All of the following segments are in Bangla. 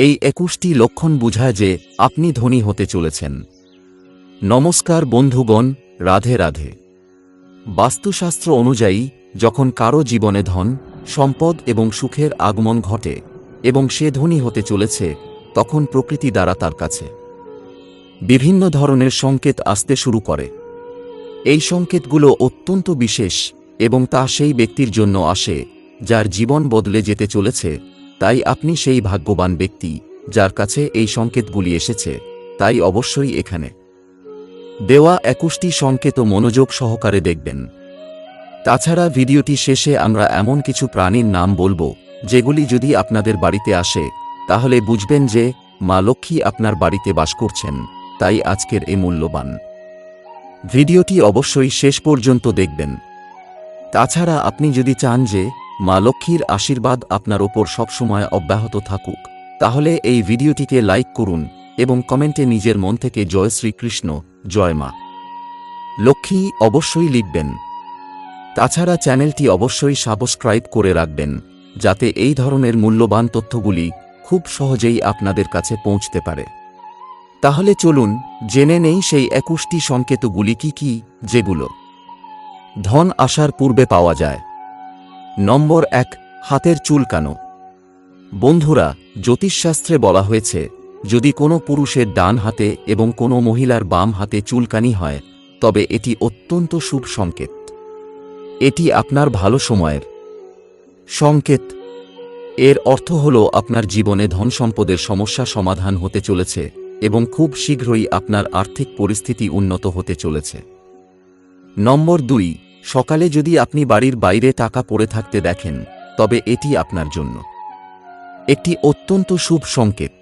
এই একুশটি লক্ষণ বুঝায় যে আপনি ধনী হতে চলেছেন। নমস্কার বন্ধুগণ, রাধে রাধে। বাস্তুশাস্ত্র অনুযায়ী, যখন কারও জীবনে ধন, সম্পদ এবং সুখের আগমন ঘটে এবং সে ধনী হতে চলেছে, তখন প্রকৃতি দ্বারা তার কাছে। বিভিন্ন ধরনের সংকেত আসতে শুরু করে। এই সংকেতগুলো অত্যন্ত বিশেষ এবং তা সেই ব্যক্তির জন্য আসে, যার জীবন বদলে যেতে চলেছে তাই আপনি সেই ভাগ্যবান ব্যক্তি যার কাছে এই সংকেতগুলি এসেছে, তাই অবশ্যই এখানে। দেওয়া একুশটি সংকেত মনোযোগ সহকারে দেখবেন। তাছাড়া ভিডিওটি শেষে আমরা এমন কিছু প্রাণীর নাম বলব, যেগুলি যদি আপনাদের বাড়িতে আসে, তাহলে বুঝবেন যে, মা লক্ষ্মী আপনার বাড়িতে বাস করছেন, তাই আজকের এ মূল্যবান। ভিডিওটি অবশ্যই শেষ পর্যন্ত দেখবেন। তাছাড়া আপনি যদি চান যে মা লক্ষ্মীর আশীর্বাদ আপনার ওপর সবসময় অব্যাহত থাকুক। তাহলে এই ভিডিওটিকে লাইক করুন এবং কমেন্টে নিজের মন থেকে জয় শ্রীকৃষ্ণ, জয় মা। লক্ষ্মী অবশ্যই লিখবেন। তাছাড়া চ্যানেলটি অবশ্যই সাবস্ক্রাইব করে রাখবেন, যাতে এই ধরনের মূল্যবান তথ্যগুলি খুব সহজেই আপনাদের কাছে পৌঁছতে পারে। তাহলে চলুন জেনে নেই সেই একুশটি সংকেতগুলি কি কি, যেগুলো ধন আসার পূর্বে পাওয়া যায়। নম্বর এক, হাতের চুলকানো বন্ধুরা, জ্যোতিষশাস্ত্রে বলা হয়েছে, যদি কোনো পুরুষের ডান হাতে এবং কোনো মহিলার বাম হাতে চুলকানি হয়, তবে এটি অত্যন্ত শুভ সংকেত। এটি আপনার ভালো সময়ের সংকেত। এর অর্থ হল আপনার জীবনে ধন সম্পদের সমস্যা সমাধান হতে চলেছে এবং খুব শীঘ্রই আপনার আর্থিক পরিস্থিতি উন্নত হতে চলেছে। নম্বর দুই সকালে যদি আপনি বাড়ির বাইরে টাকা পড়ে থাকতে দেখেন, তবে এটি আপনার জন্য। একটি অত্যন্ত শুভ সংকেত।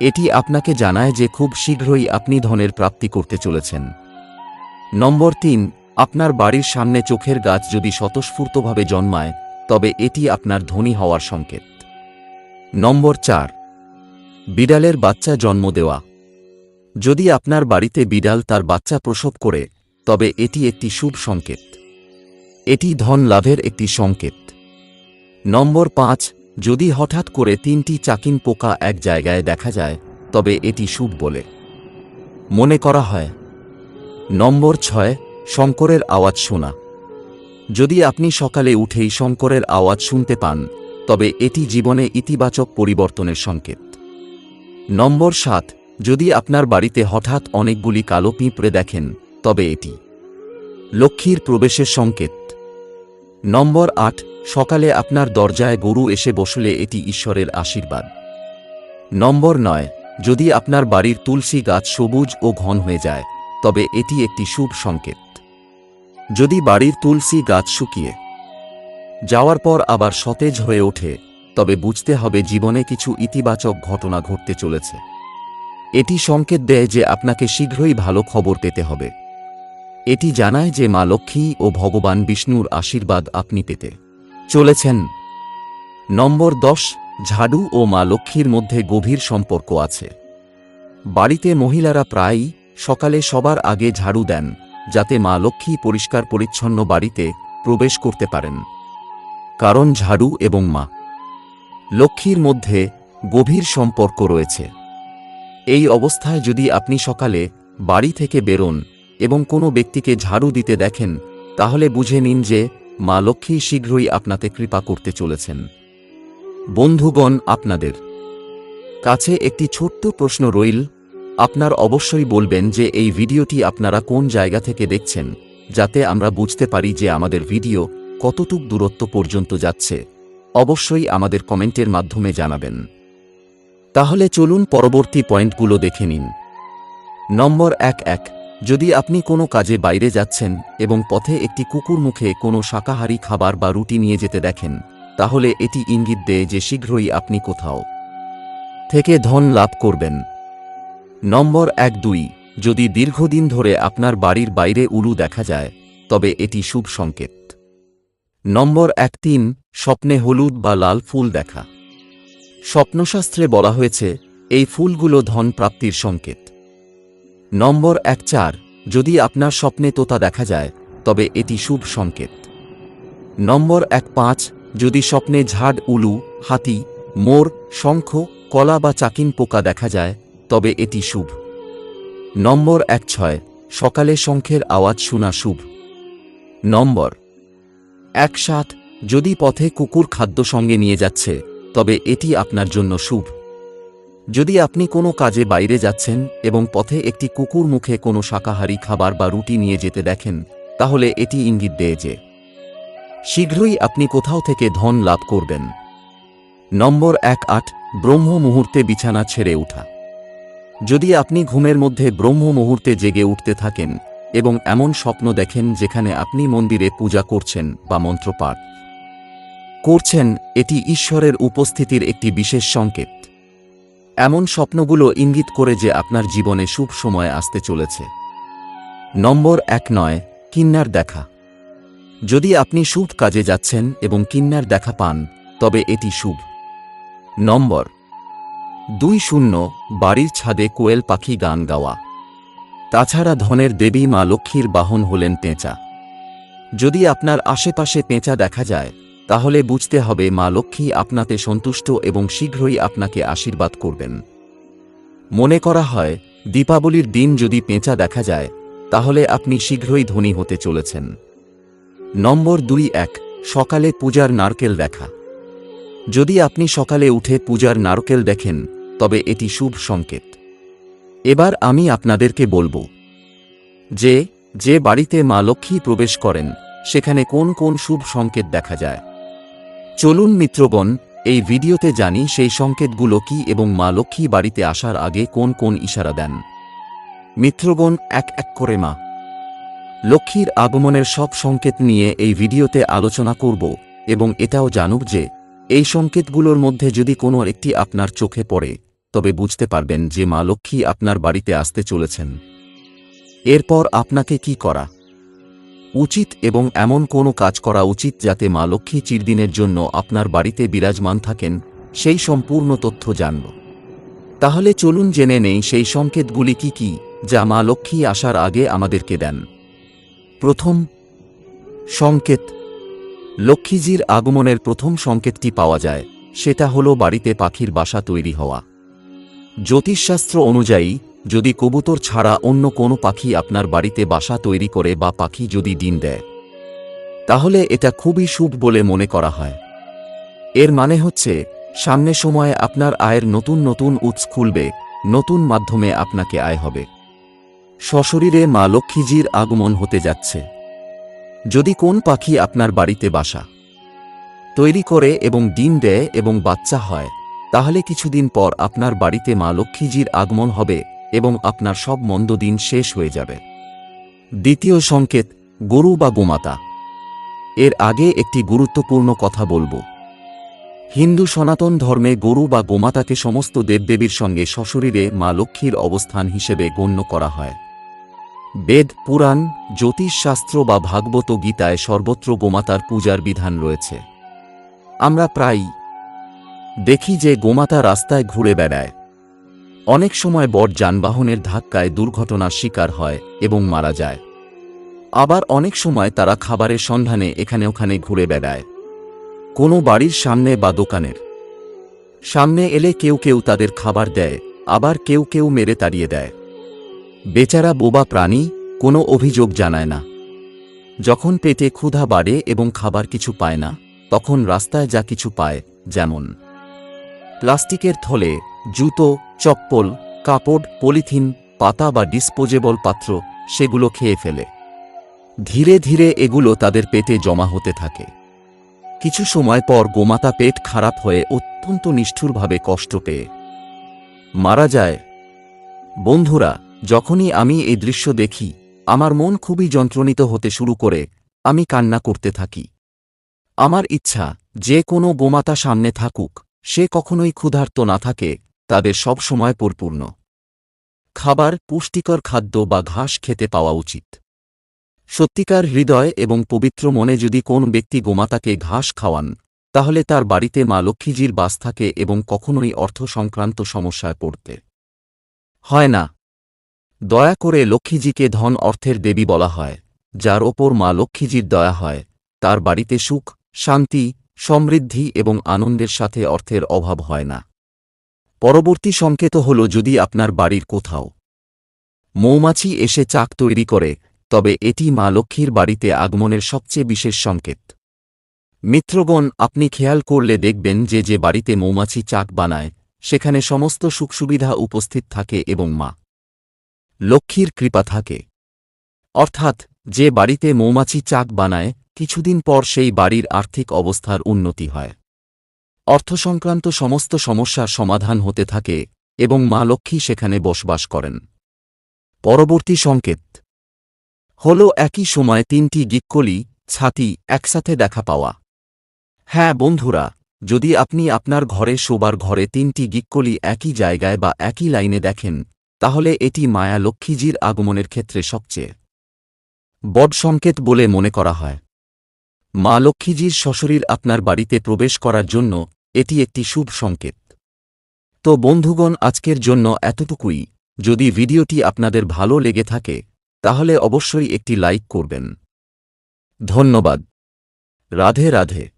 এটি আপনাকে জানায় যে খুব শীঘ্রই আপনি ধনের প্রাপ্তি করতে চলেছেন। নম্বর তিন, আপনার বাড়ির সামনে চোখের গাছ যদি স্বতঃস্ফূর্তভাবে জন্মায়, তবে এটি আপনার ধনী হওয়ার সংকেত। নম্বর চার, বিড়ালের বাচ্চা জন্ম দেওয়া। যদি আপনার বাড়িতে বিড়াল তার বাচ্চা প্রসব করে তবে এটি একটি শুভ সংকেত। এটি ধন লাভের একটি সংকেত। নম্বর পাঁচ, যদি হঠাৎ করে তিনটি চাকিন পোকা এক জায়গায় দেখা যায়, তবে এটি শুভ বলে। মনে করা হয়। নম্বর ছয়, শঙ্করের আওয়াজ শোনা। যদি আপনি সকালে উঠেই শঙ্করের আওয়াজ শুনতে পান, তবে এটি জীবনে ইতিবাচক পরিবর্তনের সংকেত। নম্বর সাত, যদি আপনার বাড়িতে হঠাৎ অনেকগুলি কালো পিঁপড়ে দেখেন তবে এটি লক্ষ্মীর প্রবেশের সংকেত। নম্বর আট, সকালে আপনার দরজায় গরু এসে বসলে এটি ঈশ্বরের আশীর্বাদ। নম্বর নয়, যদি আপনার বাড়ির তুলসী গাছ সবুজ ও ঘন হয়ে যায়, তবে এটি একটি শুভ সংকেত। যদি বাড়ির তুলসী গাছ শুকিয়ে যাওয়ার পর আবার সতেজ হয়ে ওঠে, তবে বুঝতে হবে জীবনে কিছু ইতিবাচক ঘটনা ঘটতে চলেছে। এটি সংকেত দেয় যে আপনাকে শীঘ্রই ভালো খবর পেতে হবে। এটি জানায় যে মা লক্ষ্মী ও ভগবান বিষ্ণুর আশীর্বাদ আপনি পেতে চলেছেন। নম্বর দশ, ঝাড়ু ও মা লক্ষ্মীর মধ্যে গভীর সম্পর্ক আছে। বাড়িতে মহিলারা প্রায়ই সকালে সবার আগে ঝাড়ু দেন, যাতে মা লক্ষ্মী পরিষ্কার পরিচ্ছন্ন বাড়িতে প্রবেশ করতে পারেন। কারণ ঝাড়ু এবং মা লক্ষ্মীর মধ্যে গভীর সম্পর্ক রয়েছে। এই অবস্থায় যদি আপনি সকালে বাড়ি থেকে বেরোন এবং কোনো ব্যক্তিকে ঝাড়ু দিতে দেখেন, তাহলে বুঝে নিন যে মা লক্ষ্মী শীঘ্রই আপনাতে কৃপা করতে চলেছেন। বন্ধুগণ, আপনাদের কাছে একটি ছোট্ট প্রশ্ন রইল, আপনার অবশ্যই বলবেন যে এই ভিডিওটি আপনারা কোন জায়গা থেকে দেখছেন, যাতে আমরা বুঝতে পারি যে আমাদের ভিডিও কতটুক দূরত্ব পর্যন্ত যাচ্ছে। অবশ্যই আমাদের কমেন্টের মাধ্যমে জানাবেন। তাহলে চলুন পরবর্তী পয়েন্টগুলো দেখে নিন। নম্বর এক এক। যদি আপনি কোনো কাজে বাইরে যাচ্ছেন এবং পথে একটি কুকুর মুখে কোনো শাকাহারী খাবার বা রুটি নিয়ে যেতে দেখেন, তাহলে এটি ইঙ্গিত দেয় যে শীঘ্রই আপনি কোথাও থেকে ধন লাভ করবেন। নম্বর এক দুই, যদি দীর্ঘদিন ধরে আপনার বাড়ির বাইরে উলু দেখা যায়, তবে এটি শুভ সংকেত। নম্বর এক তিন, স্বপ্নে হলুদ বা লাল ফুল দেখা। স্বপ্নশাস্ত্রে বলা হয়েছে, এই ফুলগুলো ধন প্রাপ্তির সংকেত। নম্বর এক চার, যদি আপনার স্বপ্নে তোতা দেখা যায়, তবে এটি শুভ সংকেত। নম্বর এক পাঁচ, যদি স্বপ্নে ঝাড়, উলু, হাতি, মোর, শঙ্খ, কলা বা চাকিন পোকা দেখা যায়, তবে এটি শুভ। নম্বর এক ছয়, সকালে শঙ্খের আওয়াজ শোনা শুভ। নম্বর এক সাত, যদি পথে কুকুর খাদ্য সঙ্গে নিয়ে যাচ্ছে, তবে এটি আপনার জন্য শুভ। যদি আপনি কোনো কাজে বাইরে যাচ্ছেন এবং পথে একটি কুকুর মুখে কোনো শাকাহারী খাবার বা রুটি নিয়ে যেতে দেখেন, তাহলে এটি ইঙ্গিত দেয় যে শীঘ্রই আপনি কোথাও থেকে ধন লাভ করবেন। নম্বর এক আট, ব্রহ্ম মুহূর্তে বিছানা ছেড়ে ওঠা। যদি আপনি ঘুমের মধ্যে ব্রহ্ম মুহূর্তে জেগে উঠতে থাকেন এবং এমন স্বপ্ন দেখেন যেখানে আপনি মন্দিরে পূজা করছেন বা মন্ত্রপাঠ করছেন, এটি ঈশ্বরের উপস্থিতির একটি বিশেষ সংকেত। এমন স্বপ্নগুলো ইঙ্গিত করে যে আপনার জীবনে শুভ সময় আসতে চলেছে। নম্বর এক নয়, কিন্নার দেখা। যদি আপনি শুভ কাজে যাচ্ছেন এবং কিন্নার দেখা পান, তবে এটি শুভ। নম্বর দুই শূন্য, বাড়ির ছাদে কোয়েল পাখি গান গাওয়া। তাছাড়া ধনের দেবী মা লক্ষ্মীর বাহন হলেন পেঁচা। যদি আপনার আশেপাশে পেঁচা দেখা যায় তাহলে বুঝতে হবে মা লক্ষ্মী আপনাতে সন্তুষ্ট এবং শীঘ্রই আপনাকে আশীর্বাদ করবেন। মনে করা হয়, দীপাবলির দিন যদি পেঁচা দেখা যায়, তাহলে আপনি শীঘ্রই ধনী হতে চলেছেন। নম্বর দুই এক, সকালে পূজার নারকেল দেখা। যদি আপনি সকালে উঠে পূজার নারকেল দেখেন, তবে এটি শুভ সংকেত। এবার আমি আপনাদেরকে বলব যে যে বাড়িতে মা লক্ষ্মী প্রবেশ করেন, সেখানে কোন কোন শুভ সংকেত দেখা যায়। চলুন মিত্রগণ, এই ভিডিওতে জানি সেই সংকেতগুলো কি এবং মা লক্ষ্মী বাড়িতে আসার আগে কোন কোন ইশারা দেন। মিত্রগণ, এক এক করে মা। লক্ষ্মীর আগমনের সব সংকেত নিয়ে এই ভিডিওতে আলোচনা করব এবং এটাও জানুক যে, এই সংকেতগুলোর মধ্যে যদি কোনো একটি আপনার চোখে পড়ে, তবে বুঝতে পারবেন যে মা লক্ষ্মী আপনার বাড়িতে আসতে চলেছেন। এরপর আপনাকে কি করা? উচিত এবং এমন কোনো কাজ করা উচিত যাতে মা লক্ষ্মী চিরদিনের জন্য আপনার বাড়িতে বিরাজমান থাকেন, সেই সম্পূর্ণ তথ্য জানব। তাহলে চলুন জেনে নেই সেই সংকেতগুলি কি কি, যা মা লক্ষ্মী আসার আগে আমাদেরকে দেন। প্রথম সংকেত। লক্ষ্মীজির আগমনের প্রথম সংকেতটি পাওয়া যায়, সেটা হলো বাড়িতে পাখির বাসা তৈরি হওয়া। জ্যোতিষশাস্ত্র অনুযায়ী যদি কবুতর ছাড়া অন্য কোনো পাখি আপনার বাড়িতে বাসা তৈরি করে বা পাখি যদি ডিম দেয়। তাহলে এটা খুবই শুভ বলে মনে করা হয়। এর মানে হচ্ছে, সামনে সময়ে আপনার আয়ের নতুন নতুন উৎস খুলবে, নতুন মাধ্যমে আপনাকে আয় হবে। সশরীরে মা লক্ষ্মীজির আগমন হতে যাচ্ছে। যদি কোন পাখি আপনার বাড়িতে বাসা তৈরি করে এবং ডিম দেয় এবং বাচ্চা হয়, তাহলে কিছুদিন পর আপনার বাড়িতে মা লক্ষ্মীজির আগমন হবে এবং আপনার সব মন্দ দিন শেষ হয়ে যাবে। দ্বিতীয় সংকেত, গরু বা গোমাতা। এর আগে একটি গুরুত্বপূর্ণ কথা বলব। হিন্দু সনাতন ধর্মে গরু বা গোমাতাকে সমস্ত দেবদেবীর সঙ্গে সশরীরে মা লক্ষ্মীর অবস্থান হিসেবে গণ্য করা হয়। বেদ, পুরাণ, জ্যোতিষশাস্ত্র বা ভাগবত গীতায় সর্বত্র গোমাতার পূজার বিধান রয়েছে। আমরা প্রায়ই দেখি যে গোমাতা রাস্তায় ঘুরে বেড়ায়। অনেক সময় বট যানবাহনের ধাক্কায় দুর্ঘটনার শিকার হয় এবং মারা যায়। আবার অনেক সময় তারা খাবারের সন্ধানে এখানে ওখানে ঘুরে বেড়ায়। কোনো বাড়ির সামনে বা দোকানের সামনে এলে কেউ কেউ তাদের খাবার দেয়, আবার কেউ কেউ মেরে তাড়িয়ে দেয়। বেচারা বোবা প্রাণী কোনো অভিযোগ জানায় না। যখন পেটে ক্ষুধা বাড়ে এবং খাবার কিছু পায় না, তখন রাস্তায় যা কিছু পায়, যেমন প্লাস্টিকের থলে জুতো, চপ্পল, কাপড়, পলিথিন, পাতা বা ডিসপোজেবল পাত্র, সেগুলো খেয়ে ফেলে। ধীরে ধীরে এগুলো তাদের পেটে জমা হতে থাকে। কিছু সময় পর গোমাতা পেট খারাপ হয়ে অত্যন্ত নিষ্ঠুরভাবে কষ্ট পেয়ে মারা যায়। বন্ধুরা, যখনই আমি এই দৃশ্য দেখি, আমার মন খুবই যন্ত্রণিত হতে শুরু করে, আমি কান্না করতে থাকি। আমার ইচ্ছা, যে কোনো গোমাতা সামনে থাকুক, সে কখনোই ক্ষুধার্ত না থাকে তাদের সব সময় পরিপূর্ণ। খাবার পুষ্টিকর খাদ্য বা ঘাস খেতে পাওয়া উচিত। সত্যিকার হৃদয় এবং পবিত্র মনে যদি কোন ব্যক্তি গোমাতাকে ঘাস খাওয়ান, তাহলে তার বাড়িতে মা লক্ষ্মীজির বাস থাকে এবং কখনোই অর্থ সংক্রান্ত সমস্যায় পড়তে হয় না। দয়া করে লক্ষ্মীজিকে ধন অর্থের দেবী বলা হয়, যার ওপর মা লক্ষ্মীজির দয়া হয়। তার বাড়িতে সুখ, শান্তি, সমৃদ্ধি এবং আনন্দের সাথে অর্থের অভাব হয় না। পরবর্তী সংকেত হল যদি আপনার বাড়ির কোথাও মৌমাছি এসে চাক তৈরি করে, তবে এটি মা লক্ষ্মীর বাড়িতে আগমনের সবচেয়ে বিশেষ সংকেত। মিত্রগণ, আপনি খেয়াল করলে দেখবেন যে যে বাড়িতে মৌমাছি চাক বানায়, সেখানে সমস্ত সুখসুবিধা উপস্থিত থাকে এবং মা লক্ষ্মীর কৃপা থাকে। অর্থাৎ, যে বাড়িতে মৌমাছি চাক বানায়, কিছুদিন পর সেই বাড়ির আর্থিক অবস্থার উন্নতি হয়। অর্থ সংক্রান্ত সমস্ত সমস্যার সমাধান হতে থাকে এবং মা লক্ষ্মী সেখানে বসবাস করেন। পরবর্তী সংকেত। হল একই সময় তিনটি গিক্কলি, ছাতি একসাথে দেখা পাওয়া। হ্যাঁ বন্ধুরা, যদি আপনি আপনার ঘরে শোবার ঘরে তিনটি গিক্কলি একই জায়গায় বা একই লাইনে দেখেন, তাহলে এটি মায়া লক্ষ্মীজির আগমনের ক্ষেত্রে সবচেয়ে বড সংকেত বলে মনে করা হয়। মা লক্ষ্মীজির সশরীর আপনার বাড়িতে প্রবেশ করার জন্য এটি একটি শুভ সংকেত। তো বন্ধুগণ, আজকের জন্য এতটুকুই। যদি ভিডিওটি আপনাদের ভালো লেগে থাকে, তাহলে অবশ্যই একটি লাইক করবেন। ধন্যবাদ। রাধে রাধে।